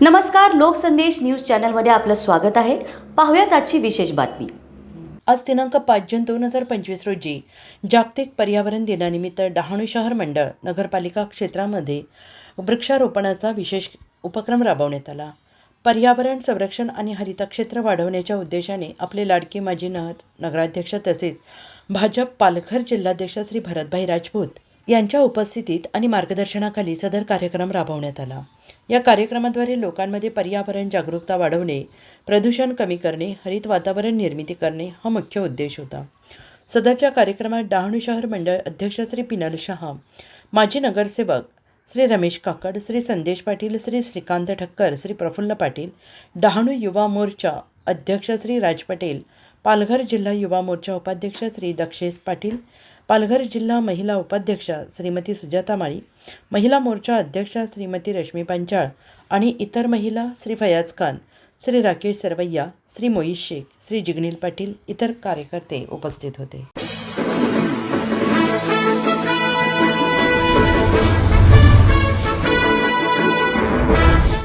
नमस्कार लोकसंदेश न्यूज चॅनलमध्ये आपलं स्वागत आहे. पाहूयात आजची विशेष बातमी. आज दिनांक पाच जून दोन हजार पंचवीस रोजी जागतिक पर्यावरण दिनानिमित्त डहाणू शहर मंडळ नगरपालिका क्षेत्रामध्ये वृक्षारोपणाचा विशेष उपक्रम राबवण्यात आला. पर्यावरण संरक्षण आणि हरित क्षेत्र वाढवण्याच्या उद्देशाने आपले लाडके माजी नगर नगराध्यक्ष तसेच भाजप पालघर जिल्हाध्यक्ष श्री भरतभाई राजपूत यांच्या उपस्थितीत आणि मार्गदर्शनाखाली सदर कार्यक्रम राबवण्यात आला. या कार्यक्रमाद्वारे लोकांमध्ये पर्यावरण जागरूकता वाढवणे प्रदूषण कमी करणे हरित वातावरण निर्मिती करणे हा मुख्य उद्देश होता. सदरच्या कार्यक्रमात डहाणू शहर मंडळ अध्यक्ष श्री पिनल शहा माजी नगरसेवक श्री रमेश काकड श्री संदेश पाटील श्री श्रीकांत ठक्कर श्री प्रफुल्ल पाटील डहाणू युवा मोर्चा अध्यक्ष श्री राज पटेल पालघर जिल्हा युवा मोर्चा उपाध्यक्ष श्री दक्षेश पाटील पालघर जिल्हा महिला उपाध्यक्षा श्रीमती सुजाता माळी महिला मोर्चा अध्यक्षा श्रीमती रश्मी पांचाळ आणि इतर महिला श्री फयाज खान श्री राकेश सरवैया श्री मोईश शेख श्री जिग्नील पाटील इतर कार्यकर्ते उपस्थित होते.